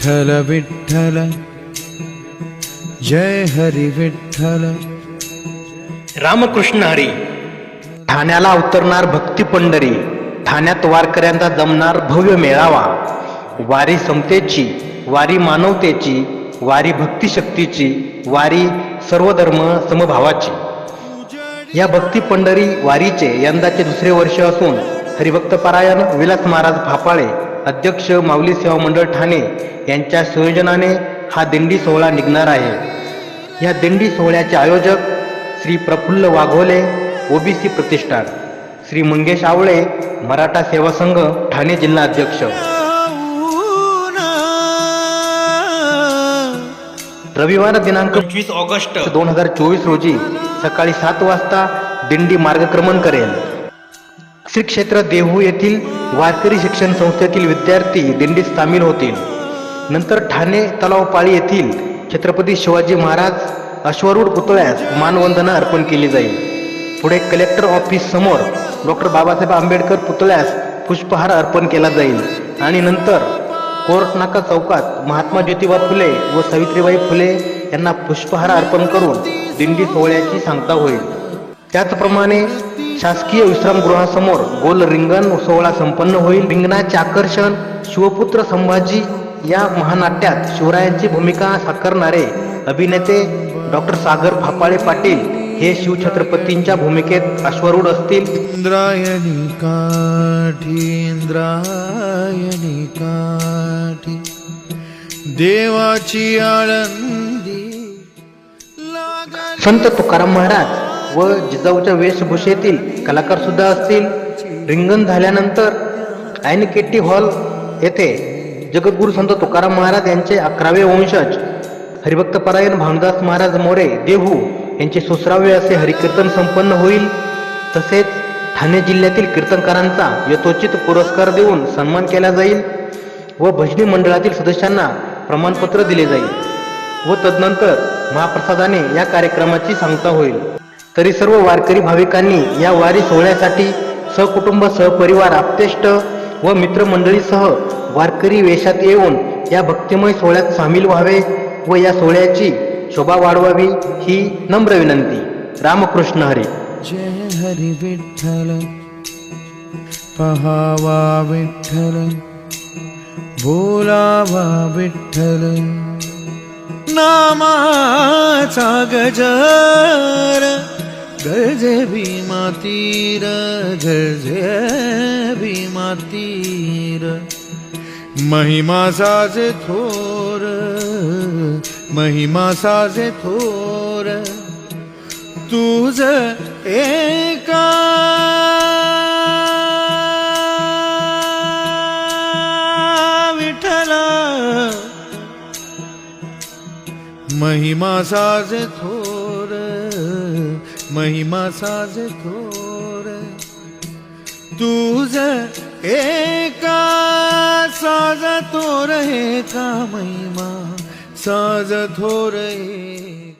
विठ्ठल विठ्ठल जय हरी विठ्ठल. रामकृष्ण हरी. ठाण्याला उतरणार भक्ती पंढरी ठाण्यात वारकऱ्यांचा जमणार भव्य मेळावा. वारी समतेची वारी मानवतेची वारी भक्तिशक्तीची वारी सर्वधर्म समभावाची. या भक्ती पंढरी वारीचे यंदाचे दुसरे वर्ष असून हरिभक्त पारायण विलास महाराज फापाळे अध्यक्ष माऊली सेवा मंडळ ठाणे यांच्या संयोजनाने हा दिंडी सोहळा निघणार आहे. या दिंडी सोहळ्याचे आयोजक श्री प्रफुल्ल वाघोले ओबीसी प्रतिष्ठान श्री मंगेश आवळे मराठा सेवा संघ ठाणे जिल्हा अध्यक्ष. रविवार दिनांक पंचवीस ऑगस्ट. दोन हजार चोवीस रोजी सकाळी सात वाजता दिंडी मार्गक्रमण करेल. श्री क्षेत्र देहू येथील वारकरी शिक्षण संस्थेतील विद्यार्थी दिंडीत सामील होतील. नंतर ठाणे तलावपाळी येथील छत्रपती शिवाजी महाराज अश्वरूढ पुतळ्यास मानवंदना अर्पण केली जाईल. पुढे कलेक्टर ऑफिस समोर डॉक्टर बाबासाहेब आंबेडकर पुतळ्यास पुष्पहार अर्पण केला जाईल. आणि नंतर कोर्टनाका चौकात महात्मा ज्योतिबा फुले व सावित्रीबाई फुले यांना पुष्पहार अर्पण करून दिंडी सोहळ्याची सांगता होईल. त्याचप्रमाणे शासकीय विश्रामगृहासमोर गोल रिंगण सोहळा संपन्न होईल. रिंगणाचे आकर्षण शिवपुत्र संभाजी या महानाट्यात शिवरायांची भूमिका साकारणारे अभिनेते डॉक्टर सागर फापाळे पाटील हे शिवछत्रपतींच्या भूमिकेत अश्वरूढ असतील. इंद्रायणी काठी इंद्रायणी काठी देवाची आळंदी संत तुकाराम महाराज व जिजाऊच्या वेशभूषेतील कलाकार सुद्धा असतील. रिंगण झाल्यानंतर केटी हॉल येथे जगद्गुरु संत तुकाराम महाराज यांचे अकरावे वंशज हरिभक्तपरायण भानुदास महाराज मोरे देहू यांचे सुसरावे असे हरिकीर्तन संपन्न होईल. तसेच ठाणे जिल्ह्यातील कीर्तनकारांचा यथोचित पुरस्कार देऊन सन्मान केला जाईल व भजनी मंडळातील सदस्यांना प्रमाणपत्र दिले जाईल व तदनंतर महाप्रसादाने या कार्यक्रमाची सांगता होईल. तरी सर्व वारकरी भाविकांनी या वारी सोहळ्यासाठी सहकुटुंब सहपरिवार आप्तेष्ट व मित्रमंडळीसह वारकरी वेशात येऊन या भक्तिमय सोहळ्यात सामील व्हावे व या सोहळ्याची शोभा वाढवावी ही नम्र विनंती. रामकृष्ण हरी. जय हरी विठ्ठल पहावा विठ्ठल बोलावा विठ्ठल नामाचा गजर. गरजे भीमा तीर गरजे भीमा तीर. महिमा साजे थोर महिमा साजे थोर. तुझ एका विठ्ठला. महिमा साजे थोर महिमा साज थोर तुझ एका साज थोर एका महिमा साज थोर एका